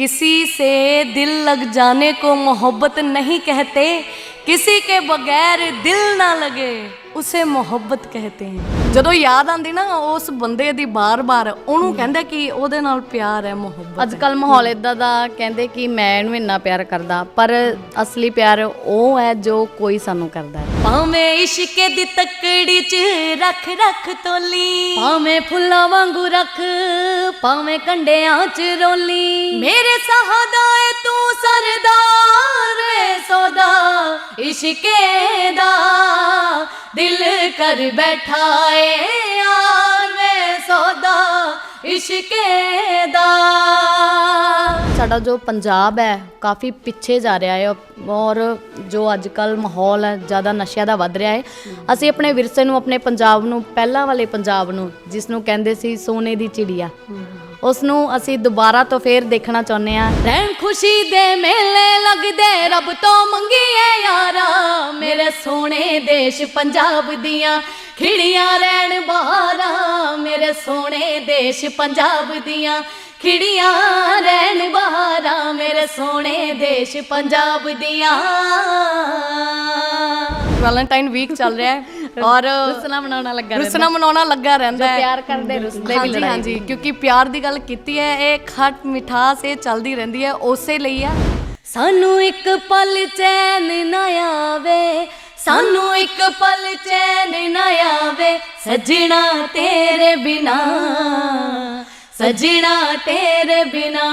किसी से दिल लग जाने को मोहब्बत नहीं कहते किसी के बगैर दिल ना लगे उसे मोहब्बत कहते हैं ਜਦੋਂ ਯਾਦ ਆਂਦੀ ਨਾ ਉਸ ਬੰਦੇ ਦੀ ਬਾਰ-ਬਾਰ ਉਹਨੂੰ ਕਹਿੰਦਾ ਕਿ ਉਹਦੇ ਨਾਲ ਪਿਆਰ ਹੈ ਮੁਹੱਬਤ ਅੱਜ ਕੱਲ ਮਾਹੌਲ ਇਦਾਂ ਦਾ ਕਹਿੰਦੇ ਕਿ ਮੈਂ ਇਹਨੂੰ ਇੰਨਾ ਪਿਆਰ ਕਰਦਾ ਪਰ ਅਸਲੀ ਪਿਆਰ ਉਹ ਹੈ ਜੋ ਕੋਈ ਸਾਨੂੰ ਕਰਦਾ ਹੈ ਭਾਵੇਂ ਇਸ਼ਕੇ ਦੀ ਤੱਕੜੀ 'ਚ ਰੱਖ ਰੱਖ ਤੋਲੀ ਭਾਵੇਂ ਫੁੱਲਾਂ ਵਾਂਗੂ ਰੱਖ ਭਾਵੇਂ ਕੰਡਿਆਂ 'ਚ ਰੋਲੀ। ਮੇਰੇ ਸਹਾਦਾ ਏ ਤੂੰ ਇਸ਼ਕੇ ਦਾ ਦਿਲ ਕਰ ਬੈਠਾ ਏ ਯਾਰ ਵੇ ਸੋਦਾ, ਇਸ਼ਕੇ ਦਾ ਸਾਡਾ ਜੋ ਪੰਜਾਬ ਹੈ, ਕਾਫੀ ਪਿੱਛੇ ਜਾ ਰਿਹਾ ਹੈ ਔਰ ਜੋ ਅੱਜ ਕੱਲ ਮਾਹੌਲ ਹੈ, ਜ਼ਿਆਦਾ ਨਸ਼ਿਆਂ ਦਾ ਵੱਧ ਰਿਹਾ ਹੈ। ਅਸੀਂ ਆਪਣੇ ਵਿਰਸੇ ਨੂੰ, ਆਪਣੇ ਪੰਜਾਬ ਨੂੰ, ਪਹਿਲਾਂ ਵਾਲੇ ਪੰਜਾਬ ਨੂੰ, ਜਿਸ ਨੂੰ ਕਹਿੰਦੇ ਸੀ ਸੋਨੇ ਦੀ ਚਿੜੀਆ। ਉਸ ਨੂੰ ਅਸੀਂ ਦੁਬਾਰਾ ਤੋਂ ਫੇਰ ਦੇਖਣਾ ਚਾਹੁੰਦੇ ਹਾਂ। ਰਹਿਣ ਖੁਸ਼ੀ ਦੇ ਮੇਲੇ ਲੱਗਦੇ ਰੱਬ ਤੋਂ ਮੰਗੀਏ ਯਾਰਾ। ਮੇਰੇ ਸੋਹਣੇ ਦੇਸ਼ ਪੰਜਾਬ ਦੀਆਂ ਖਿੜੀਆਂ ਰਹਿਣ ਬਹਾਰਾਂ ਮੇਰੇ ਸੋਹਣੇ ਦੇਸ਼ ਪੰਜਾਬ ਦੀਆਂ ਖਿੜੀਆਂ ਰਹਿਣ ਬਹਾਰਾਂ ਮੇਰੇ ਸੋਹਣੇ ਦੇਸ਼ ਪੰਜਾਬ ਦੀਆਂ। ਵੈਲੈਂਟਾਈਨ ਵੀਕ ਚੱਲ ਰਿਹਾ ਹੈ। ਔਰ ਰੁਸਨਾ ਮਨਾਉਣਾ ਲੱਗਾ ਰੁਸਨਾ ਮਨਾਉਣਾ ਲੱਗਾ ਰਹਿੰਦਾ ਹੈ। ਪਿਆਰ ਕਰਦੇ ਰੁਸਦੇ ਵੀ ਲੜਾਈ। ਹਾਂਜੀ ਕਿਉਂਕਿ ਪਿਆਰ ਦੀ ਗੱਲ ਕੀਤੀ ਹੈ ਇਹ ਖੱਟ ਮਿਠਾਸ ਇਹ ਚੱਲਦੀ ਰਹਿੰਦੀ ਹੈ ਉਸੇ ਲਈ ਆ। ਸਾਨੂੰ ਇੱਕ ਪਲ ਚੈਨ ਨਾ ਆਵੇ ਸਾਨੂੰ ਇੱਕ ਪਲ ਚੈਨ ਨਾ ਆਵੇ ਸਜਣਾ ਤੇਰੇ ਬਿਨਾ ਸਜਣਾ ਤੇਰੇ ਬਿਨਾ।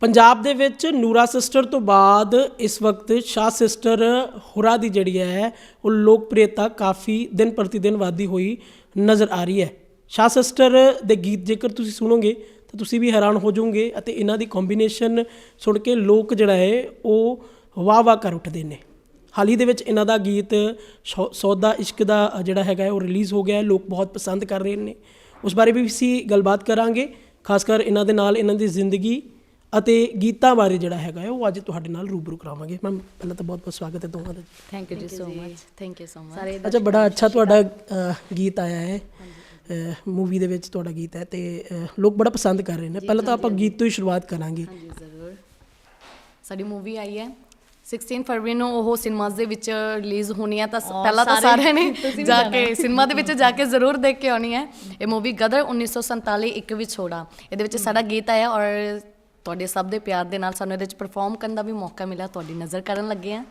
ਪੰਜਾਬ ਦੇ ਵਿੱਚ ਨੂਰਾ ਸਿਸਟਰ ਤੋਂ ਬਾਅਦ ਇਸ ਵਕਤ ਸ਼ਾਹ ਸਿਸਟਰ ਹੁਰਾ ਦੀ ਜਿਹੜੀ ਹੈ, ਉਹ ਲੋਕਪ੍ਰਿਯਤਾ ਕਾਫੀ ਦਿਨ ਪ੍ਰਤੀ ਦਿਨ ਵਧਦੀ ਹੋਈ ਨਜ਼ਰ ਆ ਰਹੀ ਹੈ। ਸ਼ਾਹ ਸਿਸਟਰ ਦੇ ਗੀਤ ਜੇਕਰ ਤੁਸੀਂ ਸੁਣੋਗੇ, ਤਾਂ ਤੁਸੀਂ ਵੀ ਹੈਰਾਨ ਹੋ ਜਾਓਗੇ ਅਤੇ ਇਹਨਾਂ ਦੀ ਕੰਬੀਨੇਸ਼ਨ ਸੁਣ ਕੇ ਲੋਕ ਜਿਹੜਾ ਹੈ, ਉਹ ਵਾਹ ਵਾਹ ਕਰ ਉੱਠਦੇ ਨੇ। ਹਾਲ ਹੀ ਦੇ ਵਿੱਚ ਇਹਨਾਂ ਦਾ ਗੀਤ ਸ਼ੌ- ਸੌਦਾ ਇਸ਼ਕ ਦਾ ਜਿਹੜਾ ਹੈਗਾ ਉਹ ਰਿਲੀਜ਼ ਹੋ ਗਿਆ ਹੈ, ਲੋਕ ਬਹੁਤ ਪਸੰਦ ਕਰ ਰਹੇ ਨੇ। ਉਸ ਬਾਰੇ ਵੀ ਅਸੀਂ ਗੱਲਬਾਤ ਕਰਾਂਗੇ, ਖਾਸ ਕਰ ਇਹਨਾਂ ਦੇ ਨਾਲ ਇਹਨਾਂ ਦੀ ਜ਼ਿੰਦਗੀ ਅਤੇ ਗੀਤਾਂ ਬਾਰੇ ਜਿਹੜਾ ਹੈਗਾ ਉਹ ਅੱਜ ਤੁਹਾਡੇ ਨਾਲ ਰੂਬਰੂ ਕਰਾਵਾਂਗੇ। ਮੈਮ ਪਹਿਲਾਂ ਤਾਂ ਬਹੁਤ ਬਹੁਤ ਸਵਾਗਤ ਹੈ ਦੋਵਾਂ ਦਾ thank you ji so much thank you so much ਅੱਛਾ ਬੜਾ ਅੱਛਾ ਤੁਹਾਡਾ ਗੀਤ ਆਇਆ ਹੈ। ਮੂਵੀ ਦੇ ਵਿੱਚ ਤੁਹਾਡਾ ਗੀਤ ਹੈ ਤੇ ਲੋਕ ਬੜਾ ਪਸੰਦ ਕਰ ਰਹੇ ਨੇ। ਪਹਿਲਾਂ ਤਾਂ ਆਪਾਂ ਗੀਤ ਤੋਂ ਹੀ ਸ਼ੁਰੂਆਤ ਕਰਾਂਗੇ। ਜੀ ਜ਼ਰੂਰ। ਸਾਡੀ ਮੂਵੀ ਆਈ ਹੈ। 16 ਫਰਵਰੀ ਨੂੰ ਉਹ ਸਿਨੇਮਾਸ ਦੇ ਵਿੱਚ ਰਿਲੀਜ਼ ਹੋਣੀ ਹੈ ਤਾਂ ਪਹਿਲਾਂ ਤਾਂ ਸਾਰਿਆਂ ਨੇ ਜਾ ਕੇ ਸਿਨੇਮਾ ਦੇ ਵਿੱਚ ਜਾ ਕੇ ਜ਼ਰੂਰ ਦੇਖ ਕੇ ਆਉਣੀ ਹੈ। ਇਹ ਮੂਵੀ ਗਦਰ 1947 ਇੱਕ ਵਿੱਚ ਛੋੜਾ ਇਹਦੇ ਵਿੱਚ ਸਾਡਾ ਗੀਤ ਆਇਆ ਔਰ ਤੁਹਾਡੇ ਸਭ ਦੇ ਪਿਆਰ ਦੇ ਨਾਲ ਸਾਨੂੰ ਇਹਦੇ ਵਿੱਚ ਪਰਫਾਰਮ ਕਰਨ ਦਾ ਵੀ ਮੌਕਾ ਮਿਲਿਆ, ਤੁਹਾਡੀ ਨਜ਼ਰ ਕਰਨ ਲੱਗੇ ਆ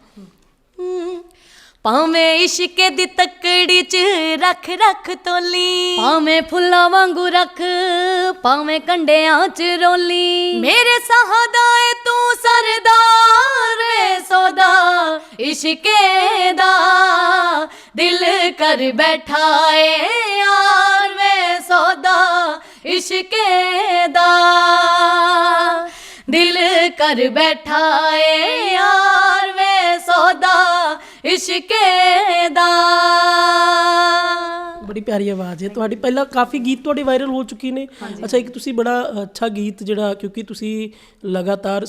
ਭਾਵੇਂ ਇਸ਼ਕੇ ਦੀ ਤੱਕੜੀ 'ਚ ਰੱਖ ਰੱਖ ਤੋਲੀ, ਭਾਵੇਂ ਫੁੱਲਾਂ ਵਾਂਗੂ ਰੱਖ, ਭਾਵੇਂ ਕੰਡਿਆਂ 'ਚ ਰੋਲੀ, ਮੇਰੇ ਸਹਾਦਾ ਏ ਤੂੰ ਸਰਦਾਰ ਵੇ ਸੋਦਾ, ਇਸ਼ਕੇ ਦਾ ਦਿਲ ਕਰ ਬੈਠਾ ਏ ਯਾਰ ਵੇ ਸੋਦਾ, ਇਸ਼ਕੇ ਦਾ ਕਰ ਬੈਠਾ ਏ ਯਾਰ ਵੇ ਸੋਦਾ ਇਸ਼ਕੇ ਦਾ। ਬੜੀ ਪਿਆਰੀ ਆਵਾਜ਼ ਹੈ ਤੁਹਾਡੀ। ਪਹਿਲਾਂ ਕਾਫੀ ਗੀਤ ਤੁਹਾਡੇ ਵਾਇਰਲ ਹੋ ਚੁੱਕੇ ਨੇ। ਅੱਛਾ ਇੱਕ ਤੁਸੀਂ ਬੜਾ ਅੱਛਾ ਗੀਤ ਜਿਹੜਾ ਕਿਉਂਕਿ ਤੁਸੀਂ ਲਗਾਤਾਰ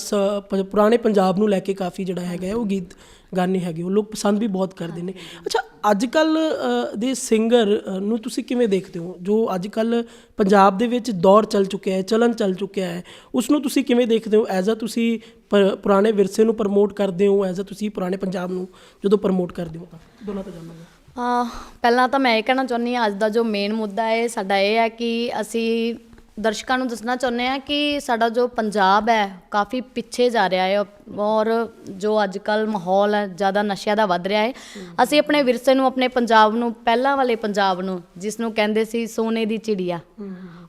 ਪੁਰਾਣੇ ਪੰਜਾਬ ਨੂੰ ਲੈ ਕੇ ਕਾਫੀ ਜਿਹੜਾ ਹੈਗਾ ਉਹ ਗੀਤ ਗਾਣੇ ਹੈਗੇ ਉਹ ਲੋਕ ਪਸੰਦ ਵੀ ਬਹੁਤ ਕਰਦੇ ਨੇ। ਅੱਛਾ ਅੱਜ ਕੱਲ ਦੇ ਸਿੰਗਰ ਨੂੰ ਤੁਸੀਂ ਕਿਵੇਂ ਦੇਖਦੇ ਹੋ? ਜੋ ਅੱਜ ਕੱਲ ਪੰਜਾਬ ਦੇ ਵਿੱਚ ਦੌਰ ਚੱਲ ਚੁੱਕਿਆ ਹੈ ਚਲਨ ਚੱਲ ਚੁੱਕਿਆ ਹੈ, ਉਸ ਨੂੰ ਤੁਸੀਂ ਕਿਵੇਂ ਦੇਖਦੇ ਹੋ? ਐਜ਼ ਅ ਤੁਸੀਂ ਪ- ਪੁਰਾਣੇ ਵਿਰਸੇ ਨੂੰ ਪ੍ਰਮੋਟ ਕਰਦੇ ਹੋ, ਐਜ਼ ਅ ਤੁਸੀਂ ਪੁਰਾਣੇ ਪੰਜਾਬ ਨੂੰ ਜਦੋਂ ਪ੍ਰਮੋਟ ਕਰਦੇ ਹੋ ਤਾਂ? ਦੋਨਾਂ ਤੋਂ ਜਾਣਾਂਗੇ ਪਹਿਲਾਂ ਤਾਂ ਮੈਂ ਇਹ ਕਹਿਣਾ ਚਾਹੁੰਦੀ ਹਾਂ, ਅੱਜ ਦਾ ਜੋ ਮੇਨ ਮੁੱਦਾ ਹੈ, ਸਾਡਾ ਇਹ ਹੈ ਕਿ ਅਸੀਂ ਦਰਸ਼ਕਾਂ ਨੂੰ ਦੱਸਣਾ ਚਾਹੁੰਦੇ ਹਾਂ ਕਿ ਸਾਡਾ ਜੋ ਪੰਜਾਬ ਹੈ ਕਾਫੀ ਪਿੱਛੇ ਜਾ ਰਿਹਾ ਹੈ ਔਰ ਜੋ ਅੱਜ ਕੱਲ ਮਾਹੌਲ ਹੈ ਜ਼ਿਆਦਾ ਨਸ਼ਿਆਂ ਦਾ ਵੱਧ ਰਿਹਾ ਹੈ। ਅਸੀਂ ਆਪਣੇ ਵਿਰਸੇ ਨੂੰ ਆਪਣੇ ਪੰਜਾਬ ਨੂੰ ਪਹਿਲਾਂ ਵਾਲੇ ਪੰਜਾਬ ਨੂੰ ਜਿਸ ਨੂੰ ਕਹਿੰਦੇ ਸੀ ਸੋਨੇ ਦੀ ਚਿੜੀਆ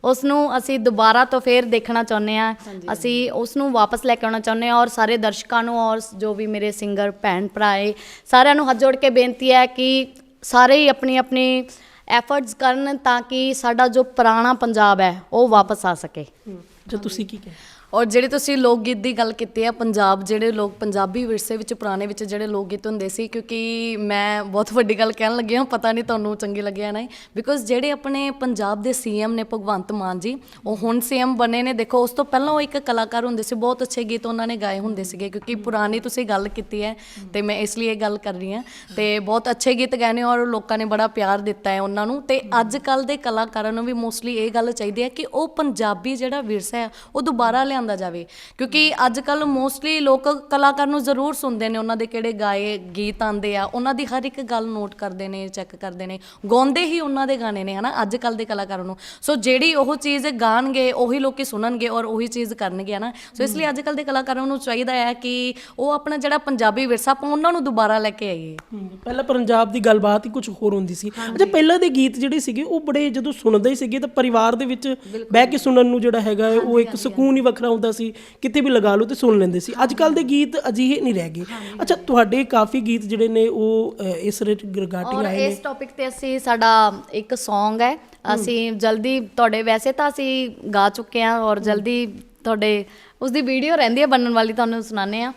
ਉਸ ਨੂੰ ਅਸੀਂ ਦੁਬਾਰਾ ਤੋਂ ਫੇਰ ਦੇਖਣਾ ਚਾਹੁੰਦੇ ਹਾਂ। ਅਸੀਂ ਉਸ ਨੂੰ ਵਾਪਸ ਲੈ ਕੇ ਆਉਣਾ ਚਾਹੁੰਦੇ ਹਾਂ ਔਰ ਸਾਰੇ ਦਰਸ਼ਕਾਂ ਨੂੰ ਔਰ ਜੋ ਵੀ ਮੇਰੇ ਸਿੰਗਰ ਭੈਣ ਭਰਾ ਹੈ ਸਾਰਿਆਂ ਨੂੰ ਹੱਥ ਜੋੜ ਕੇ ਬੇਨਤੀ ਹੈ ਕਿ ਸਾਰੇ ਹੀ ਆਪਣੀ ਆਪਣੀ ਐਫਰਟਸ ਕਰਨ ਤਾਂ ਕਿ ਸਾਡਾ ਜੋ ਪੁਰਾਣਾ ਪੰਜਾਬ ਹੈ, ਉਹ ਵਾਪਸ ਆ ਸਕੇ। ਅੱਛਾ ਤੁਸੀਂ ਕੀ ਕਹਿੰਦੇ ਔਰ ਜਿਹੜੇ ਤੁਸੀਂ ਲੋਕ ਗੀਤ ਦੀ ਗੱਲ ਕੀਤੀ ਆ ਪੰਜਾਬ ਜਿਹੜੇ ਲੋਕ, ਪੰਜਾਬੀ ਵਿਰਸੇ ਵਿੱਚ, ਪੁਰਾਣੇ ਵਿੱਚ ਜਿਹੜੇ ਲੋਕ ਗੀਤ ਹੁੰਦੇ ਸੀ, ਕਿਉਂਕਿ ਮੈਂ ਬਹੁਤ ਵੱਡੀ ਗੱਲ ਕਹਿਣ ਲੱਗੀ ਹਾਂ, ਪਤਾ ਨਹੀਂ ਤੁਹਾਨੂੰ ਚੰਗੀ ਲੱਗਿਆ ਨਹੀਂ ਬਿਕੋਜ਼ ਜਿਹੜੇ ਆਪਣੇ ਪੰਜਾਬ ਦੇ ਸੀਐਮ ਨੇ ਭਗਵੰਤ ਮਾਨ ਜੀ, ਉਹ ਹੁਣ ਸੀਐਮ ਬਣੇ ਨੇ, ਦੇਖੋ, ਉਸ ਤੋਂ ਪਹਿਲਾਂ ਉਹ ਇੱਕ ਕਲਾਕਾਰ ਹੁੰਦੇ ਸੀ, ਬਹੁਤ ਅੱਛੇ ਗੀਤ ਉਹਨਾਂ ਨੇ ਗਾਏ ਹੁੰਦੇ ਸੀਗੇ, ਕਿਉਂਕਿ ਪੁਰਾਣੀ ਤੁਸੀਂ ਗੱਲ ਕੀਤੀ ਹੈ, ਤੇ ਮੈਂ ਇਸ ਲਈ ਇਹ ਗੱਲ ਕਰ ਰਹੀ ਹਾਂ, ਤੇ ਬਹੁਤ ਅੱਛੇ ਗੀਤ ਗਾਏ ਨੇ ਔਰ ਲੋਕਾਂ ਨੇ ਬੜਾ ਪਿਆਰ ਦਿੱਤਾ ਹੈ ਉਹਨਾਂ ਨੂੰ, ਤੇ ਅੱਜ ਕੱਲ ਦੇ ਕਲਾਕਾਰਾਂ ਨੂੰ ਵੀ ਮੋਸਟਲੀ ਇਹ ਗੱਲ ਚਾਹੀਦੀ ਹੈ ਕਿ ਉਹ ਪੰਜਾਬੀ ਜਿਹੜਾ ਵਿਰਸਾ ਹੈ, ਉਹ ਦੁਬਾਰਾ ਲਿਆਂਦਾ ਜਾਵੇ। ਕਿਉਂਕਿ ਅੱਜ ਕੱਲ ਮੋਸਟਲੀ ਲੋਕ ਕਲਾਕਾਰ ਨੂੰ ਜ਼ਰੂਰ ਸੁਣਦੇ ਨੇ ਉਹਨਾਂ ਦੇ ਕਿਹੜੇ ਗਾਏ ਗੀਤ ਆਉਂਦੇ ਆ ਉਹਨਾਂ ਦੀ ਹਰ ਇੱਕ ਗੱਲ ਨੋਟ ਕਰਦੇ ਨੇ ਚੈੱਕ ਕਰਦੇ ਨੇ ਗਾਉਂਦੇ ਹੀ ਉਹਨਾਂ ਦੇ ਗਾਣੇ ਨੇ ਹਨਾ ਅੱਜ ਕੱਲ ਦੇ ਕਲਾਕਾਰਾਂ ਨੂੰ। ਸੋ ਜਿਹੜੀ ਉਹ ਚੀਜ਼ ਗਾਣਗੇ ਉਹੀ ਲੋਕੀ ਸੁਣਨਗੇ ਔਰ ਉਹੀ ਚੀਜ਼ ਕਰਨਗੇ ਹਨਾ। ਸੋ ਇਸ ਲਈ ਅੱਜ ਕੱਲ ਦੇ ਕਲਾਕਾਰਾਂ ਨੂੰ ਚਾਹੀਦਾ ਹੈ ਕਿ ਉਹ ਆਪਣਾ ਜਿਹੜਾ ਪੰਜਾਬੀ ਵਿਰਸਾ ਆਪਾਂ ਉਹਨਾਂ ਨੂੰ ਦੁਬਾਰਾ ਲੈ ਕੇ ਆਈਏ। ਪਹਿਲਾਂ ਪੰਜਾਬ ਦੀ ਗੱਲਬਾਤ ਹੀ ਕੁਝ ਹੋਰ ਹੁੰਦੀ ਸੀ। ਅੱਛਾ ਪਹਿਲਾਂ ਦੇ ਗੀਤ ਜਿਹੜੇ ਸੀਗੇ ਉਹ ਬੜੇ ਜਦੋਂ ਸੁਣਦੇ ਸੀਗੇ ਤਾਂ ਪਰਿਵਾਰ ਦੇ ਵਿੱਚ ਬਹਿ ਕੇ ਸੁਣਨ ਨੂੰ ਜਿਹੜਾ ਹੈਗਾ ਉਹ ਇੱਕ ਸਕੂਨ ਹੀ ਵੱਖਰਾ ਹੁੰਦਾ ਸੀ ਕਿਤੇ ਵੀ ਲਗਾ ਲਓ ਤੇ ਸੁਣ ਲੈਂਦੇ ਸੀ। ਅੱਜ ਕੱਲ ਦੇ ਗੀਤ ਅਜਿਹੇ ਨਹੀਂ ਰਹਿ ਗਏ। ਅੱਛਾ ਤੁਹਾਡੇ ਕਾਫੀ ਗੀਤ ਜਿਹੜੇ ਨੇ ਉਹ ਇਸ ਰਿਗਾਰਡਿੰਗ ਆਏ ਨੇ। ਇਸ ਟੌਪਿਕ ਤੇ ਅਸੀਂ ਸਾਡਾ ਇੱਕ Song ਹੈ। ਅਸੀਂ ਜਲਦੀ ਤੁਹਾਡੇ ਵੈਸੇ ਤਾਂ ਅਸੀਂ ਗਾ ਚੁੱਕੇ ਹਾਂ ਔਰ ਜਲਦੀ ਤੁਹਾਡੇ ਉਸ ਦੀ ਵੀਡੀਓ ਰਹਿੰਦੀ ਹੈ ਬਣਨ ਵਾਲੀ ਤੁਹਾਨੂੰ ਸੁਣਾਣੇ ਆ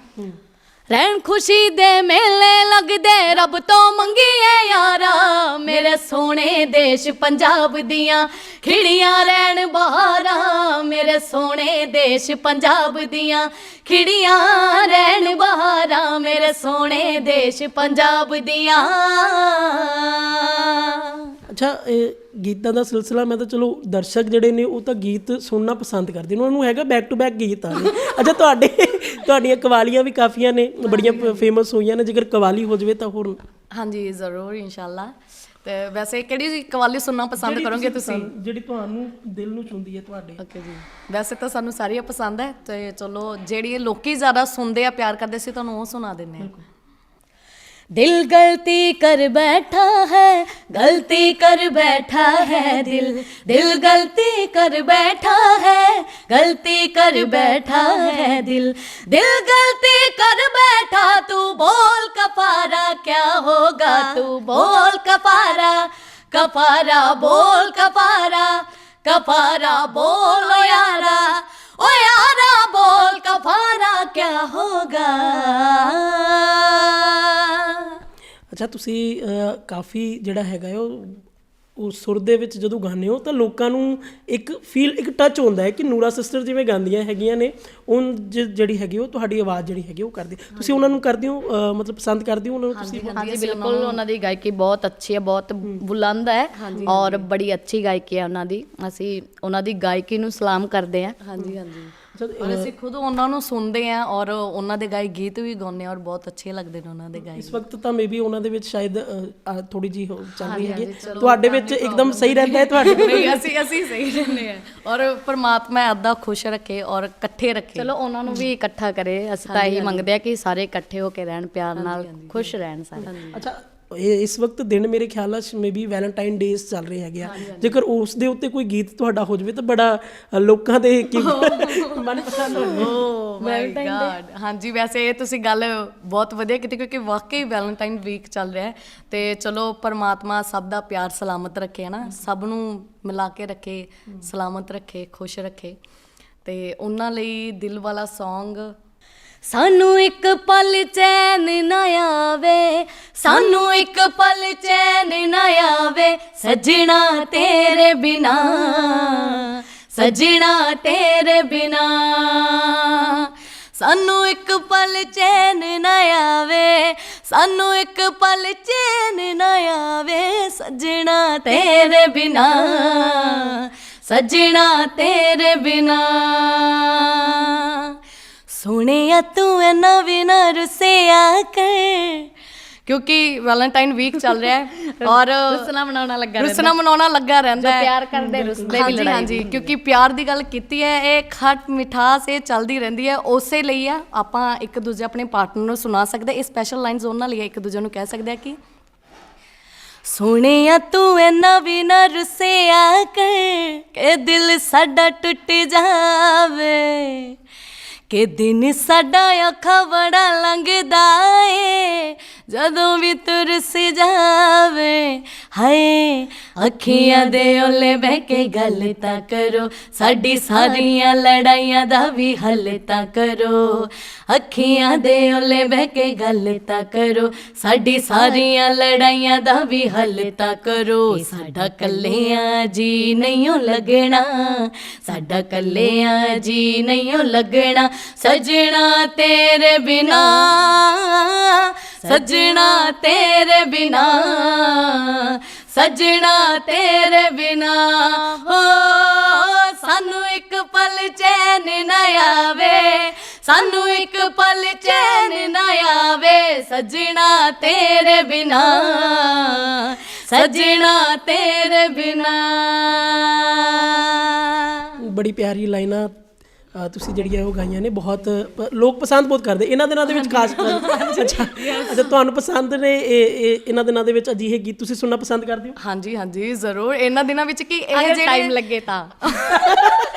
ਰਹਿਣ ਖੁਸ਼ੀ ਦੇ ਮੇਲੇ ਲੱਗਦੇ, ਰੱਬ ਤੋਂ ਮੰਗੀਏ ਯਾਰਾ। ਮੇਰੇ ਸੋਹਣੇ ਦੇਸ਼ ਪੰਜਾਬ ਦੀਆਂ, ਖਿੜੀਆਂ ਰਹਿਣ ਬਹਾਰਾਂ। ਮੇਰੇ ਸੋਹਣੇ ਦੇਸ਼ ਪੰਜਾਬ ਦੀਆਂ, ਖਿੜੀਆਂ ਰਹਿਣ ਬਹਾਰਾਂ। ਮੇਰੇ ਸੋਹਣੇ ਦੇਸ਼ ਪੰਜਾਬ ਦੀਆਂ। ਅੱਛਾ ਇਹ ਗੀਤਾਂ ਦਾ ਸਿਲਸਿਲਾ ਮੈਂ ਤਾਂ ਚਲੋ ਦਰਸ਼ਕ ਜਿਹੜੇ ਨੇ ਉਹ ਤਾਂ ਗੀਤ ਸੁਣਨਾ ਪਸੰਦ ਕਰਦੇ ਨੇ ਉਹਨਾਂ ਨੂੰ ਹੈਗਾ ਬੈਕ ਟੂ ਬੈਕ ਗੀਤ ਆ ਨੇ। ਅੱਛਾ ਤੁਹਾਡੇ ਤੁਹਾਡੀਆਂ ਕਵਾਲੀਆਂ ਵੀ ਕਾਫੀਆਂ ਨੇ ਬੜੀਆਂ ਫੇਮਸ ਹੋਈਆਂ ਨੇ ਜੇਕਰ ਕਵਾਲੀ ਹੋ ਜਾਵੇ ਤਾਂ ਹੋਰ। ਹਾਂਜੀ ਜ਼ਰੂਰ ਇਨਸ਼ਾਅੱਲਾ। ਤੇ ਵੈਸੇ ਕਿਹੜੀ ਕਵਾਲੀ ਸੁਣਨਾ ਪਸੰਦ ਕਰੋਗੇ ਤੁਸੀਂ ਜਿਹੜੀ ਤੁਹਾਨੂੰ ਦਿਲ ਨੂੰ ਚੁੰਦੀ ਹੈ ਤੁਹਾਡੇ। ਓਕੇ ਜੀ। ਵੈਸੇ ਤਾਂ ਸਾਨੂੰ ਸਾਰੀਆਂ ਪਸੰਦ ਹੈ ਤੇ ਚਲੋ ਜਿਹੜੀ ਲੋਕੀ ਜ਼ਿਆਦਾ ਸੁਣਦੇ ਆ ਪਿਆਰ ਕਰਦੇ ਸੀ ਤੁਹਾਨੂੰ ਉਹ ਸੁਣਾ ਦਿੰਨੇ ਆ। दिल गलती कर बैठा है, गलती कर बैठा है दिल। दिल गलती कर बैठा है, गलती कर बैठा है दिल। दिल गलती कर बैठा, तू बोल कपारा क्या होगा? तू बोल कपारा कपारा बोल कपारा कपारा बोल ओ यारा। ओ यारा बोल कपारा क्या होगा? ਅੱਛਾ ਤੁਸੀਂ ਕਾਫੀ ਜਿਹੜਾ ਹੈਗਾ ਉਹ ਉਹ ਸੁਰ ਦੇ ਵਿੱਚ ਜਦੋਂ ਗਾਉਂਦੇ ਹੋ ਤਾਂ ਲੋਕਾਂ ਨੂੰ ਇੱਕ ਫੀਲ ਇੱਕ ਟੱਚ ਹੁੰਦਾ ਹੈ ਕਿ ਨੂਰਾ ਸਿਸਟਰ ਜਿਵੇਂ ਗਾਉਂਦੀਆਂ ਹੈਗੀਆਂ ਨੇ ਉਹ ਜਿਹੜੀ ਹੈਗੀ ਉਹ ਤੁਹਾਡੀ ਆਵਾਜ਼ ਜਿਹੜੀ ਹੈਗੀ ਉਹ ਕਰਦੀ। ਤੁਸੀਂ ਉਹਨਾਂ ਨੂੰ ਕਰਦੇ ਹੋ ਮਤਲਬ ਪਸੰਦ ਕਰਦੇ ਹੋ ਉਹਨਾਂ ਨੂੰ ਤੁਸੀਂ? ਹਾਂਜੀ ਬਿਲਕੁਲ ਉਹਨਾਂ ਦੀ ਗਾਇਕੀ ਬਹੁਤ ਅੱਛੀ ਹੈ ਬਹੁਤ ਬੁਲੰਦ ਹੈ ਔਰ ਬੜੀ ਅੱਛੀ ਗਾਇਕੀ ਹੈ ਉਹਨਾਂ ਦੀ। ਅਸੀਂ ਉਹਨਾਂ ਦੀ ਗਾਇਕੀ ਨੂੰ ਸਲਾਮ ਕਰਦੇ ਹਾਂ। ਹਾਂਜੀ ਹਾਂਜੀ। ਔਰ ਅਸੀਂ ਖੁਦ ਉਹਨਾਂ ਨੂੰ ਸੁਣਦੇ ਆ ਔਰ ਉਹਨਾਂ ਦੇ ਗਾਏ ਗੀਤ ਵੀ ਗਾਉਂਦੇ ਆ ਔਰ ਬਹੁਤ ਅੱਛੇ ਲੱਗਦੇ ਨੇ ਉਹਨਾਂ ਦੇ ਗਾਏ ਇਸ ਵਕਤ ਤਾਂ ਮੇਬੀ ਉਹਨਾਂ ਦੇ ਵਿੱਚ ਸ਼ਾਇਦ ਥੋੜੀ ਜੀ ਚੱਲ ਰਹੀ ਹੈਗੀ। ਤੁਹਾਡੇ ਵਿੱਚ ਇੱਕਦਮ ਸਹੀ ਰਹਿੰਦਾ ਹੈ ਤੁਹਾਡੇ ਨਹੀਂ ਅਸੀਂ ਅਸੀਂ ਸਹੀ ਰਹਿੰਦੇ ਆ ਔਰ ਪਰਮਾਤਮਾ ਅੱਦਾ ਖੁਸ਼ ਰੱਖੇ ਔਰ ਇਕੱਠੇ ਰੱਖੇ। ਚਲੋ ਉਹਨਾਂ ਨੂੰ ਵੀ ਇਕੱਠਾ ਕਰੇ। ਅਸੀਂ ਤਾਂ ਇਹੀ ਮੰਗਦੇ ਆ ਕਿ ਸਾਰੇ ਇਕੱਠੇ ਹੋ ਕੇ ਰਹਿਣ ਪਿਆਰ ਨਾਲ ਖੁਸ਼ ਰਹਿਣ ਸਾਰੇ। ਅੱਛਾ ਇਸ ਵਕਤ ਦਿਨ ਮੇਰੇ ਖਿਆਲ ਨਾਲ ਮੇਬੀ ਵੈਲੈਂਟਾਈਨ ਡੇਜ਼ ਚੱਲ ਰਹੇ ਹੈਗੇ ਆ। ਜੇਕਰ ਉਸ ਦੇ ਉੱਤੇ ਕੋਈ ਗੀਤ ਤੁਹਾਡਾ ਹੋ ਜਾਵੇ ਤਾਂ ਬੜਾ ਲੋਕਾਂ ਦੇ ਕੀ ਮਨਪਸੰਦ ਹੋਵੇ ਓ ਮਾਈ ਗॉड ਹਾਂਜੀ ਵੈਸੇ ਇਹ ਤੁਸੀਂ ਗੱਲ ਬਹੁਤ ਵਧੀਆ ਕੀਤੀ ਕਿਉਂਕਿ ਵਾਕਈ ਵੈਲੈਂਟਾਈਨ ਵੀਕ ਚੱਲ ਰਿਹਾ ਹੈ। ਤੇ ਚਲੋ ਪਰਮਾਤਮਾ ਸਭ ਦਾ ਪਿਆਰ ਸਲਾਮਤ ਰੱਖੇ ਨਾ ਸਭ ਨੂੰ ਮਿਲਾ ਕੇ ਰੱਖੇ ਸਲਾਮਤ ਰੱਖੇ ਖੁਸ਼ ਰੱਖੇ। ਤੇ ਉਹਨਾਂ ਲਈ ਦਿਲ ਵਾਲਾ Song ਸਾਨੂੰ ਇੱਕ ਪਲ ਚੈਨ ਨਾ ਆਵੇ ਸਾਨੂੰ ਇੱਕ ਪਲ ਚੈਨ ਨਾ ਆਵੇ, ਸਜਣਾ ਤੇਰੇ ਬਿਨਾ। ਸਜਣਾ ਤੇਰੇ ਬਿਨਾ। ਸਾਨੂੰ ਇੱਕ ਪਲ ਚੈਨ ਨਾ ਆਵੇ, ਸਾਨੂੰ ਇੱਕ ਪਲ ਚੈਨ ਨਾ ਆਵੇ, ਸਜਣਾ ਤੇਰੇ ਬਿਨਾ। ਸਜਣਾ ਤੇਰੇ ਬਿਨਾ। ਸੁਣਿਆ ਤੂੰ ਐਨਾ ਵੀ ਨਾ ਰੁਸਿਆ ਕਰ ਕਿਉਂਕਿ ਵੈਲੈਂਟਾਈਨ ਵੀਕ ਚੱਲ ਰਿਹਾ ਹੈ ਔਰ ਰੁਸਨਾ ਬਣਾਉਣਾ ਲੱਗਾ ਰੁਸਨਾ ਮਨਾਉਣਾ ਲੱਗਾ ਰਹਿੰਦਾ ਹੈ। ਪਿਆਰ ਕਰਦੇ ਰੁਸਦੇ ਵੀ ਲੜਾਈ। ਹਾਂਜੀ ਕਿਉਂਕਿ ਪਿਆਰ ਦੀ ਗੱਲ ਕੀਤੀ ਹੈ ਇਹ ਖੱਟ ਮਿਠਾਸ ਇਹ ਚੱਲਦੀ ਰਹਿੰਦੀ ਹੈ ਉਸੇ ਲਈ ਆ ਆਪਾਂ ਇੱਕ ਦੂਜੇ ਆਪਣੇ ਪਾਰਟਨਰ ਨੂੰ ਸੁਣਾ ਸਕਦੇ ਇਹ ਸਪੈਸ਼ਲ ਲਾਈਨਸ ਉਹਨਾਂ ਲਈ ਇੱਕ ਦੂਜੇ ਨੂੰ ਕਹਿ ਸਕਦੇ ਆ ਕਿ ਸੁਣਿਆ ਤੂੰ ਐਨਾ ਵੀ ਨਾ ਰੁਸਿਆ ਕਰ ਕਿ ਦਿਲ ਸਾਡਾ ਟੁੱਟ ਜਾਵੇ ਕਿ ਦਿਨ ਸਾਡਾ ਅੱਖਾਂ ਬੜਾ ਲੰਘਦਾ ਏ। ਜਦੋਂ ਵੀ ਤੂੰ ਜਾਵੇ ਹਾਏ ਅੱਖੀਆਂ ਦੇ ਓਲੇ ਬਹਿ ਕੇ ਗੱਲ ਤਾਂ ਕਰੋ। ਸਾਡੀ ਸਾਰੀਆਂ ਲੜਾਈਆਂ ਦਾ ਵੀ ਹੱਲ ਤਾਂ ਕਰੋ। ਅੱਖੀਆਂ ਦੇ ਓਲੇ ਬਹਿ ਕੇ ਗੱਲ ਤਾਂ ਕਰੋ। ਸਾਡੀ ਸਾਰੀਆਂ ਲੜਾਈਆਂ ਦਾ ਵੀ ਹੱਲ ਤਾਂ ਕਰੋ। ਸਾਡਾ ਕੱਲਿਆਂ ਜੀ ਨਹੀਂਓ ਲੱਗਣਾ। ਸਾਡਾ ਕੱਲਿਆਂ ਜੀ ਨਹੀਂਓ ਲੱਗਣਾ। ਸਜਣਾ ਤੇਰੇ ਬਿਨਾ, ਸਜਣਾ ਤੇਰੇ ਬਿਨਾ। ਸਜਣਾ ਤੇਰੇ ਬਿਨਾ। ਹੋ, ਸਾਨੂੰ ਇੱਕ ਪਲ ਚੈਨ ਨਾ ਆਵੇ। ਸਾਨੂੰ ਇੱਕ ਪਲ ਚੈਨ ਨਾ ਆਵੇ ਸਜਣਾ ਤੇਰੇ ਬਿਨਾ। ਸਜਣਾ ਤੇਰੇ ਬਿਨਾ। ਬੜੀ ਪਿਆਰੀ ਲਾਈਨਾਂ ਤੁਸੀਂ ਜਿਹੜੀਆਂ ਉਹ ਗਾਈਆਂ ਨੇ ਬਹੁਤ ਲੋਕ ਪਸੰਦ ਬਹੁਤ ਕਰਦੇ। ਇਹਨਾਂ ਦਿਨਾਂ ਦੇ ਵਿੱਚ ਖਾਸ ਕਰ ਅੱਛਾ। ਅੱਛਾ ਤੁਹਾਨੂੰ ਪਸੰਦ ਨੇ ਇਹ ਇਹ- ਇਹਨਾਂ ਦਿਨਾਂ ਦੇ ਵਿੱਚ ਅਜਿਹੇ ਗੀਤ ਤੁਸੀਂ ਸੁਣਨਾ ਪਸੰਦ ਕਰਦੇ ਹੋ? ਹਾਂਜੀ ਹਾਂਜੀ ਜ਼ਰੂਰ। ਇਹਨਾਂ ਦਿਨਾਂ ਵਿੱਚ ਕੀ ਇਹ ਜਿਹੜੇ ਟਾਈਮ ਲੱਗੇ ਤਾਂ।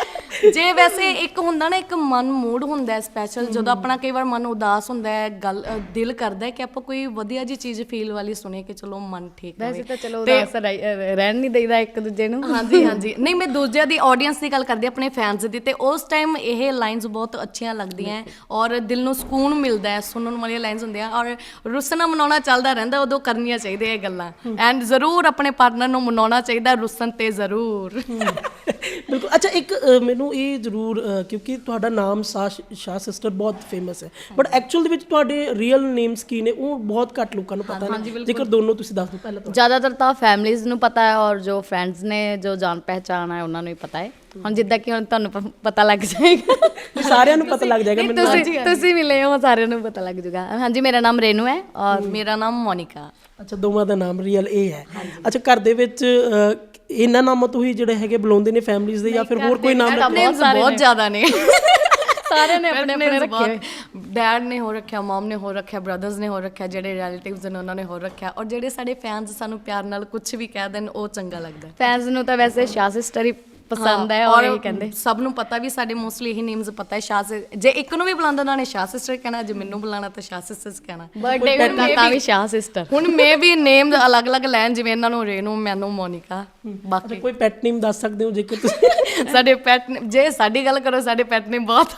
ਜੇ ਵੈਸੇ ਇੱਕ ਹੁੰਦਾ ਨਾ ਇੱਕ ਮਨ ਮੂਡ ਹੁੰਦਾ ਸਪੈਸ਼ਲ ਜਦੋਂ ਆਪਣਾ ਕਈ ਵਾਰ ਮਨ ਉਦਾਸ ਹੁੰਦਾ ਹੈ ਗੱਲ ਅ, ਦਿਲ ਕਰਦਾ ਹੈ ਕਿ ਆਪਾਂ ਕੋਈ ਵਧੀਆ ਜੀ ਚੀਜ਼ ਫੀਲ ਵਾਲੀ ਸੁਣੇ ਕਿ ਚਲੋ ਮਨ ਠੀਕ ਵੈਸੇ ਰਹੇ। ਤਾਂ ਚਲੋ ਉਦਾਸ ਰਹਿ- ਅਹ ਰਹਿਣ ਨਹੀਂ ਦੇਈਦਾ ਇੱਕ ਦੂਜੇ ਨੂੰ। ਹਾਂਜੀ ਹਾਂਜੀ। ਨਹੀਂ ਮੈਂ ਦੂਜਿਆਂ ਦੀ ਆਡੀਅנס ਦੀ ਗੱਲ ਕਰਦੀ ਹਾਂ, ਆਪਣੇ ਫੈਨਸ ਦੀ ਤੇ ਉਸ ਟਾਈਮ ਇਹ ਲਾਈਨਸ ਬਹੁਤ ਅੱਛੀਆਂ ਲੱਗਦੀਆਂ ਹੈ ਔਰ ਦਿਲ ਨੂੰ ਸਕੂਨ ਮਿਲਦਾ ਹੈ ਸੁਣਨ ਵਾਲੀਆਂ ਲਾਈਨਸ ਹੁੰਦੀਆਂ ਔਰ ਰੁੱਸਣਾ ਮਨਾਉਣਾ ਚੱਲਦਾ ਰਹਿੰਦਾ ਉਦੋਂ ਕਰਨੀਆਂ ਚਾਹੀਦੀਆਂ ਇਹ ਗੱਲਾਂ। ਐਂਡ ਜ਼ਰੂਰ ਆਪਣੇ ਪਾਰਟਨਰ ਨੂੰ ਮਨਾਉਣਾ ਚਾਹੀਦਾ ਰੁੱਸਣ ਤੇ ਜ਼ਰੂਰ। ਬਿਲਕੁਲ। ਅੱਛਾ ਇੱਕ ਅ, ਮੈਨੂੰ ਇਹ ਜ਼ਰੂਰ ਅ, ਕਿਉਂਕਿ ਤੁਹਾਡਾ ਨਾਮ ਸ਼ਾਹ ਸਿਸਟਰ ਬਹੁਤ ਫੇਮਸ ਹੈ। ਬਟ ਐਕਚੁਅਲ ਦੇ ਵਿੱਚ ਤੁਹਾਡੇ ਰੀਅਲ ਨੇਮਸ ਕੀ ਨੇ? ਉਹ ਬਹੁਤ ਘੱਟ ਲੋਕਾਂ ਨੂੰ ਪਤਾ ਨੇ। ਜੇਕਰ ਦੋਨੋਂ ਤੁਸੀਂ ਦੱਸ ਦਿਓ ਪਹਿਲਾਂ ਤਾਂ। ਜ਼ਿਆਦਾਤਰ ਤਾਂ ਫੈਮਲੀਜ਼ ਨੂੰ ਪਤਾ ਹੈ ਔਰ ਜੋ ਫਰੈਂਡਸ ਨੇ ਜੋ ਜਾਣ ਪਹਿਚਾਨ ਹੈ ਉਹਨਾਂ ਨੂੰ ਹੀ ਪਤਾ ਹੈ। ਹੁਣ ਜਿੱਦਾਂ ਕਿ ਹੁਣ ਤੁਹਾਨੂੰ ਪ- ਪਤਾ ਲੱਗ ਜਾਏਗਾ। ਵੀ ਸਾਰਿਆਂ ਨੂੰ ਪਤਾ ਲੱਗ ਜਾਏਗਾ ਮੈਨੂੰ ਤੁਸੀਂ ਤੁਸੀਂ ਮਿਲੇ ਹੋ ਸਾਰਿਆਂ ਨੂੰ ਪਤਾ ਲੱਗ ਜਾਊਗਾ। ਹਾਂਜੀ ਮੇਰਾ ਨਾਮ ਰੇਨੂ ਹੈ ਔਰ ਮੇਰਾ ਨਾਮ ਮੋਨਿਕਾ। ਅੱਛਾ ਦੋਵਾਂ ਦਾ ਨਾਮ ਰੀਅਲ ਇਹ ਹੈ। ਅੱਛਾ ਘਰ ਦੇ ਵਿੱਚ ਅ, ਇਹਨਾਂ ਨਾਮਾਂ ਤੋਂ ਹੀ ਜਿਹੜੇ ਹੈਗੇ ਬੁਲਾਉਂਦੇ ਨੇ ਫੈਮਲੀਜ਼ ਦੇ ਜਾਂ ਫਿਰ ਹੋਰ ਕੋਈ ਨਾਮ ਰੱਖਦੇ names ਬਹੁਤ ਜ਼ਿਆਦਾ ਨੇ। ਸਾਰਿਆਂ ਨੇ ਆਪਣੇ ਆਪਣੇ ਰੱਖੇ ਡੈਡ ਨੇ ਹੋ ਰੱਖਿਆ ਮਮ ਨੇ ਹੋ ਰੱਖਿਆ ਬ੍ਰਦਰਸ ਨੇ ਹੋ ਰੱਖਿਆ ਜਿਹੜੇ ਰਿਲੇਟਿਵਸ ਨੇ ਉਹਨਾਂ ਨੇ ਹੋ ਰੱਖਿਆ। ਔਰ ਜਿਹੜੇ ਸਾਡੇ ਫੈਨਸ ਸਾਨੂੰ ਪਿਆਰ ਨਾਲ ਕੁਝ ਵੀ ਕਹਿ ਦੇਣ ਉਹ ਚੰਗਾ ਲੱਗਦਾ। ਫੈਨਸ ਨੂੰ ਤਾਂ ਵੈਸੇ ਸ਼ਾਹ ਸਿਸਟਰ ਹੀ ਪਸੰਦ ਹੈ ਔਰ ਇਹ ਕਹਿੰਦੇ। ਸਭ ਨੂੰ ਪਤਾ ਵੀ ਸਾਡੇ ਮੋਸਟਲੀ ਇਹੀ ਨੇਮਸ ਪਤਾ ਹੈ ਸ਼ਾਹ sis- ਜੇ ਇੱਕ ਨੂੰ ਵੀ ਬੁਲਾਉਂਦਾ ਉਹਨਾਂ ਨੇ ਸ਼ਾਹ ਸਿਸਟਰ ਕਹਿਣਾ ਜੇ ਮੈਨੂੰ ਬੁਲਾਣਾ ਤਾਂ ਸ਼ਾਹ ਸਿਸਟਰਸ ਕਹਿਣਾ। ਬਰਥਡੇ ਕਰਨਾ ਤਾਂ ਵੀ ਸ਼ਾਹ ਸਿਸਟਰ ਹੁਣ ਮੇ ਵੀ ਨੇਮ ਅਲੱਗ-ਅਲੱਗ ਲੈਣ ਜਿਵੇਂ ਇਹਨਾਂ ਨੂੰ ਰੇਨੂ ਮੈਨੂੰ ਮੋਨਿਕਾ ਬਾਕੀ। ਕੋਈ ਪੈਟ ਨੇਮ ਦੱਸ ਸਕਦੇ ਹੋ ਜੇਕਰ ਤੁਸੀਂ? ਸਾਡੇ ਪੈਟ ਜੇ ਸਾਡੀ ਗੱਲ ਕਰੋ ਸਾਡੇ ਪੈਟ ਨੇ ਬਹੁਤ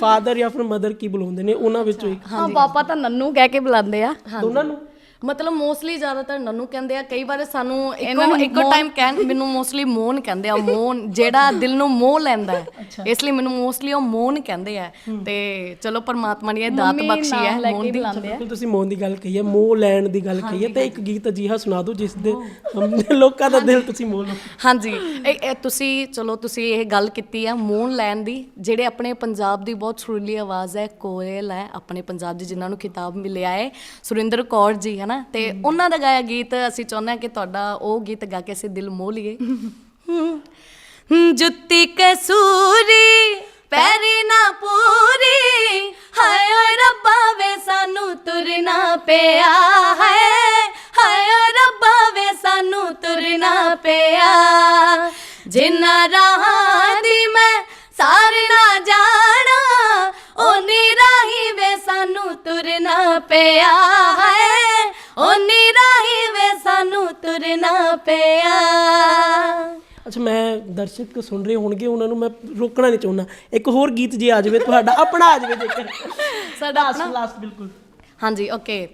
ਫਾਦਰ ਜਾਂ ਫਿਰ ਮਦਰ ਕੀ ਬੁਲਾਉਂਦੇ ਨੇ? ਉਹਨਾਂ ਵਿੱਚੋਂ ਇੱਕ। ਹਾਂ ਪਾਪਾ ਤਾਂ ਨੰਨੂ ਕਹਿ ਕੇ ਬੁਲਾਉਂਦੇ ਆ। ਦੋਨਾਂ ਨੂੰ? ਮਤਲਬ ਮੋਸਟਲੀ ਜ਼ਿਆਦਾਤਰ ਨਨੂ ਕਹਿੰਦੇ ਆ ਕਈ ਵਾਰ ਸਾਨੂੰ ਇੱਕੋ ਇੱਕੋ ਟਾਈਮ ਕਹਿਣ ਮੈਨੂੰ ਮੋਸਟਲੀ ਮੋਨ ਕਹਿੰਦੇ ਆ ਮੋਨ ਜਿਹੜਾ ਦਿਲ ਨੂੰ ਮੋਹ ਲੈਂਦਾ ਹੈ। ਇਸ ਲਈ ਮੈਨੂੰ ਮੋਸਟਲੀ ਉਹ ਮੋਨ ਕਹਿੰਦੇ ਆ। ਤੇ ਚਲੋ ਪਰਮਾਤਮਾ ਨੇ ਇਹ ਦਾਤ ਬਖਸ਼ੀ ਹੈ ਮੋਨ ਦੀ। ਬਿਲਕੁਲ ਤੁਸੀਂ ਮੋਹ ਦੀ ਗੱਲ ਕਹੀ ਹੈ ਮੋਹ ਲੈਣ ਦੀ ਗੱਲ ਕਹੀ ਹੈ ਤੇ ਇੱਕ ਗੀਤ ਅਜੀਹਾ ਸੁਣਾ ਦਿਓ ਜਿਸ ਦੇ ਲੋਕਾਂ ਦਾ ਦਿਲ ਤੁਸੀਂ ਮੋਹ ਲਓ। ਹਾਂਜੀ ਤੁਸੀਂ ਚਲੋ ਤੁਸੀਂ ਇਹ ਗੱਲ ਕੀਤੀ ਆ ਮੋਨ ਲੈਣ ਦੀ ਜਿਹੜੇ ਆਪਣੇ ਪੰਜਾਬ ਦੀ ਬਹੁਤ ਸੁਰੀਲੀ ਆਵਾਜ਼ ਹੈ ਕੋਇਲ ਹੈ ਆਪਣੇ ਪੰਜਾਬ ਦੀ ਜਿਨ੍ਹਾਂ ਨੂੰ ਖਿਤਾਬ ਮਿਲਿਆ ਹੈ। ਸੁਰਿੰਦਰ ਕੌਰ ਜੀ ਹੈ ਨਾ ਤੇ ਉਹਨਾਂ ਦਾ ਗਾਇਆ ਗੀਤ ਅਸੀਂ ਚਾਹੁੰਦੇ ਹਾਂ ਕਿ ਤੁਹਾਡਾ ਉਹ ਗੀਤ ਗਾ ਕੇ ਅਸੀਂ ਦਿਲ ਮੋਹ ਲਈਏ। ਜੁੱਤੀ ਕਸੂਰੀ ਪੈਰੀ ਨਾ ਪੂਰੀ ਹਾਏ ਓਏ ਰੱਬਾ ਵੇ ਸਾਨੂੰ ਤੁਰਨਾ ਪਿਆ ਹੈ ਹਾਏ ਓਏ ਰੱਬਾ ਵੇ ਸਾਨੂੰ ਤੁਰਨਾ ਪਿਆ। ਜਿੰਨਾ ਰਾਹਾਂ ਦੀ ਮੈਂ ਸਾਰੇ ਨਾ ਜਾਣਾ ਓਨੀ ਰਾਹੀ ਵੇ ਸਾਨੂੰ ਤੁਰਨਾ ਪਿਆ ਨਾ ਪਿਆ। ਅੱਛਾ ਮੈਂ ਦਰਸ਼ਕ ਸੁਣ ਰਹੇ ਹੋਣਗੇ ਉਹਨਾਂ ਨੂੰ ਮੈਂ ਰੋਕਣਾ ਨਹੀਂ ਚਾਹੁੰਦਾ। ਇੱਕ ਹੋਰ ਗੀਤ ਜੇ ਆ ਜਾਵੇ ਤੁਹਾਡਾ ਆਪਣਾ ਆ ਜਾਵੇ ਜੇਕਰ। ਸਾਡਾ ਆਪਣਾ? ਲਾਸਟ ਬਿਲਕੁਲ। ਹਾਂਜੀ ਓਕੇ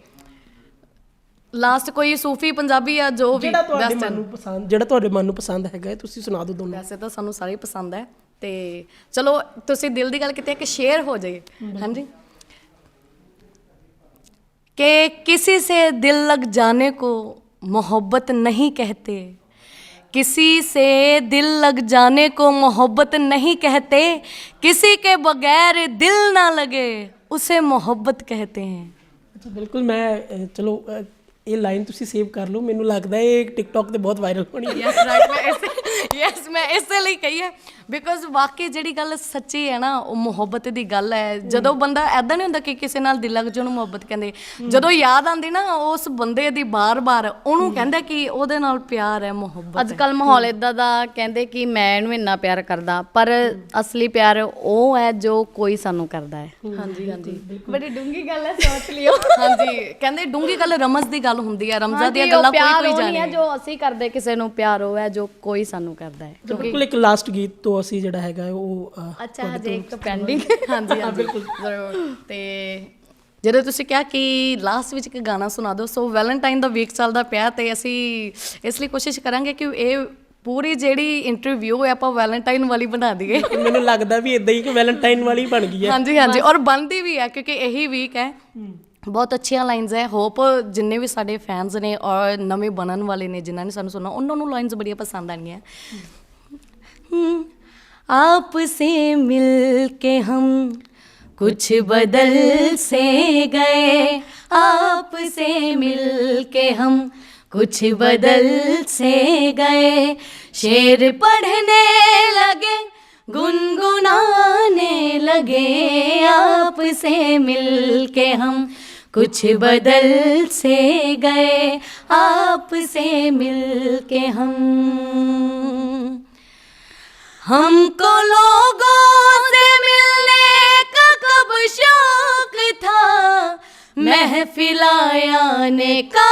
ਲਾਸਟ ਕੋਈ ਸੂਫੀ ਪੰਜਾਬੀ ਆ ਜੋ ਵੀ ਜਿਹੜਾ ਤੁਹਾਡੇ ਮਨ ਨੂੰ ਪਸੰਦ ਜਿਹੜਾ ਤੁਹਾਡੇ ਮਨ ਨੂੰ ਪਸੰਦ ਹੈਗਾ ਤੁਸੀਂ ਸੁਣਾ ਦਿਓ ਦੋਨੋਂ। ਵੈਸੇ ਤਾਂ ਸਾਨੂੰ ਸਾਰੇ ਪਸੰਦ ਹੈ। ਤੇ ਚਲੋ ਤੁਸੀਂ ਦਿਲ ਦੀ ਗੱਲ ਕੀਤੀ ਹੈ ਕਿ ਸ਼ੇਅਰ ਹੋ ਜਾਏ ਹਾਂਜੀ। ਕਿ ਕਿਸੇ ਸੇ ਦਿਲ ਲਗ ਜਾਣੇ ਕੋ मोहब्बत नहीं कहते। किसी से दिल लग जाने को मोहब्बत नहीं कहते। किसी के बगैर दिल ना लगे, उसे मोहब्बत कहते हैं। अच्छा बिल्कुल मैं चलो ਇਹ ਲਾਈਨ ਤੁਸੀਂ ਸੇਵ ਕਰ ਲਓ ਮੈਨੂੰ ਲੱਗਦਾ ਹੈ ਇਹ ਟਿਕਟੌਕ ਤੇ ਬਹੁਤ ਵਾਇਰਲ ਹੋਣੀ ਹੈ। ਯੈਸ ਰਾਈਟ ਮੈਂ ਇਸੇ ਯੈਸ ਮੈਂ ਇਸੇ ਲਈ ਕਹੀ ਹੈ ਬਿਕੋਜ਼ ਵਾਕਈ ਜਿਹੜੀ ਗੱਲ ਸੱਚੀ ਹੈ ਨਾ ਉਹ ਮੁਹੱਬਤ ਦੀ ਗੱਲ ਹੈ। ਜਦੋਂ ਬੰਦਾ ਐਦਾਂ ਨਹੀਂ ਹੁੰਦਾ ਕਿ ਕਿਸੇ ਨਾਲ ਦਿਲ ਲੱਗ ਜਾਣ ਨੂੰ ਮੁਹੱਬਤ ਕਹਿੰਦੇ। ਜਦੋਂ ਯਾਦ ਆਂਦੀ ਨਾ ਉਸ ਬੰਦੇ ਦੀ ਬਾਰ-ਬਾਰ ਉਹਨੂੰ ਕਹਿੰਦਾ ਕਿ ਉਹਦੇ ਨਾਲ ਪਿਆਰ ਹੈ ਮੁਹੱਬਤ ਅੱਜ ਕੱਲ ਮਾਹੌਲ ਇਦਾਂ ਦਾ ਕਹਿੰਦੇ ਕਿ ਮੈਂ ਇਹਨੂੰ ਇੰਨਾ ਪਿਆਰ ਕਰਦਾ ਪਰ ਅਸਲੀ ਪਿਆਰ ਉਹ ਹੈ ਜੋ ਕੋਈ ਸਾਨੂੰ ਕਰਦਾ ਹੈ। ਹਾਂਜੀ ਹਾਂਜੀ। ਬੜੀ ਡੂੰਗੀ ਗੱਲ ਹੈ ਸੋਚ ਲਿਓ। ਹਾਂਜੀ। ਕਹਿੰਦੇ ਡੂੰਗੀ ਗੱਲ ਰਮਜ਼ ਦੀ ਗੱਲ ਗੱਲ ਹੁੰਦੀ ਹੈ ਰਮਜ਼ਾਨ ਦੀਆਂ ਗੱਲਾਂ ਕੋਈ ਕੋਈ ਜਾਣੇ ਹੈ ਜੋ ਅਸੀਂ ਕਰਦੇ ਕਿਸੇ ਨੂੰ ਪਿਆਰ ਉਹ ਹੈ ਜੋ ਕੋਈ ਸਾਨੂੰ ਕਰਦਾ ਹੈ। ਬਿਲਕੁਲ ਇੱਕ ਲਾਸਟ ਗੀਤ ਤੋਂ ਅਸੀਂ ਜਿਹੜਾ ਹੈਗਾ ਉਹ ਅੱਛਾ ਹਜੇ ਇੱਕ ਪੈਂਡਿੰਗ ਹਾਂਜੀ ਹਾਂਜੀ। ਬਿਲਕੁਲ। ਜ਼ਰੂਰ। ਤੇ ਜਦੋਂ ਤੁਸੀਂ ਕਿਹਾ ਕਿ ਲਾਸਟ ਵਿੱਚ ਇੱਕ ਗਾਣਾ ਸੁਣਾ ਦਿਓ ਸੋ ਵੈਲੈਂਟਾਈਨ ਦਾ ਵੀਕ ਚੱਲਦਾ ਪਿਆ ਤੇ ਅਸੀਂ ਇਸ ਲਈ ਕੋਸ਼ਿਸ਼ ਕਰਾਂਗੇ ਕਿ ਇਹ ਪੂਰੀ ਜਿਹੜੀ ਇੰਟਰਵਿਊ ਹੈ ਆਪਾਂ ਵੈਲੈਂਟਾਈਨ ਵਾਲੀ ਬਣਾ ਦਈਏ। ਮੈਨੂੰ ਲੱਗਦਾ ਵੀ ਇਦਾਂ ਹੀ ਕਿ ਵੈਲੈਂਟਾਈਨ ਵਾਲੀ ਬਣ ਗਈ ਹੈ। ਹਾਂਜੀ ਹਾਂਜੀ। ਔਰ ਬਣਦੀ ਵੀ ਹੈ ਕਿਉਂਕਿ ਇਹੀ ਵੀਕ ਹੈ। ਬਹੁਤ ਅੱਛੀਆਂ ਲਾਈਨਸ ਹੈ ਹੋਪ ਜਿੰਨੇ ਵੀ ਸਾਡੇ ਫੈਨਸ ਨੇ ਔਰ ਨਵੇਂ ਬਣਨ ਵਾਲੇ ਨੇ ਜਿਨ੍ਹਾਂ ਨੇ ਸਾਨੂੰ ਸੁਣਾ ਉਹਨਾਂ ਨੂੰ ਲਾਈਨਸ ਬੜੀਆਂ ਪਸੰਦ ਆਣੀਆਂ हम्म, आपसे मिलके हम कुछ बदल से गए आपसे मिलके हम कुछ बदल से गए शेर पढ़ने लगे गुनगुनाने लगे आपसे मिलके हम कुछ बदल से गए, आपसे मिल के हम। हमको लोगों से मिलने का कब शौक था, महफिल आने का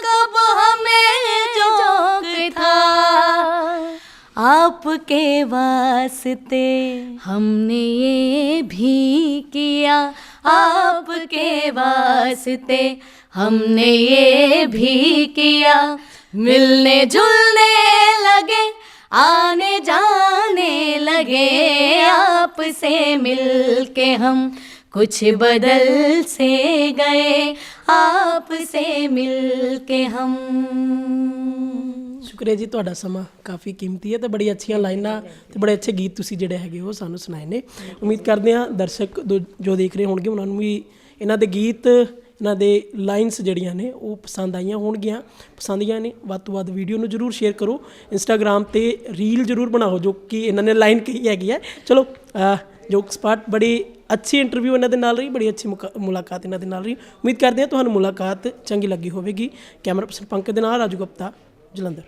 कब हमें शौक था। आपके वास्ते हमने ये भी किया आपके वास्ते हमने ये भी किया। मिलने जुलने लगे, आने जाने लगे, आपसे मिलके हम कुछ बदल से गए, आपसे मिलके हम। ਸ਼ੁਕਰੀਆ ਜੀ ਤੁਹਾਡਾ ਸਮਾਂ ਕਾਫੀ ਕੀਮਤੀ ਹੈ ਤੇ ਬੜੀ ਅੱਛੀਆਂ ਲਾਈਨਾਂ ਤੇ ਬੜੇ ਅੱਛੇ ਗੀਤ ਤੁਸੀਂ ਜਿਹੜੇ ਹੈਗੇ ਉਹ ਸਾਨੂੰ ਸੁਣਾਏ ਨੇ। ਉਮੀਦ ਕਰਦੇ ਹਾਂ ਦਰਸ਼ਕ ਦੋ- ਜੋ ਦੇਖ ਰਹੇ ਹੋਣਗੇ ਉਹਨਾਂ ਨੂੰ ਵੀ ਇਹਨਾਂ ਦੇ ਗੀਤ ਇਹਨਾਂ ਦੇ ਲਾਈਨਸ ਜਿਹੜੀਆਂ ਨੇ ਉਹ ਪਸੰਦ ਆਈਆਂ ਹੋਣਗੀਆਂ। ਪਸੰਦੀਆਂ ਨੇ ਵੱਧ ਤੋਂ ਵੱਧ ਵੀਡੀਓ ਨੂੰ ਜਰੂਰ ਸ਼ੇਅਰ ਕਰੋ। ਇੰਸਟਾਗ੍ਰam ਤੇ ਰੀਲ ਜਰੂਰ ਬਣਾਓ ਜੋ ਕਿ ਇਹਨਾਂ ਨੇ ਲਾਈਨ ਕਹੀ ਹੈਗੀ ਹੈ। ਚਲੋ ਅਹ, ਜੋ ਬੜੀ ਅੱਛੀ ਇੰਟਰਵਿਊ ਇਹਨਾਂ ਦੇ ਨਾਲ ਰਹੀ ਬੜੀ ਅੱਛੀ ਮੁਕਾ- ਮੁਲਾਕਾਤ ਇਹਨਾਂ ਦੇ ਨਾਲ ਰਹੀ। ਉਮੀਦ ਕਰਦੇ ਹਾਂ ਤੁਹਾਨੂੰ ਮੁਲਾਕਾਤ ਚੰਗੀ ਲੱਗੀ ਹੋਵੇਗੀ। ਕੈਮਰਾ ਪਰਸਨ ਪੰਕਜ ਦੇ ਨਾਲ ਰਾਜੂ ਗੁਪਤਾ ਜਲੰਧਰ।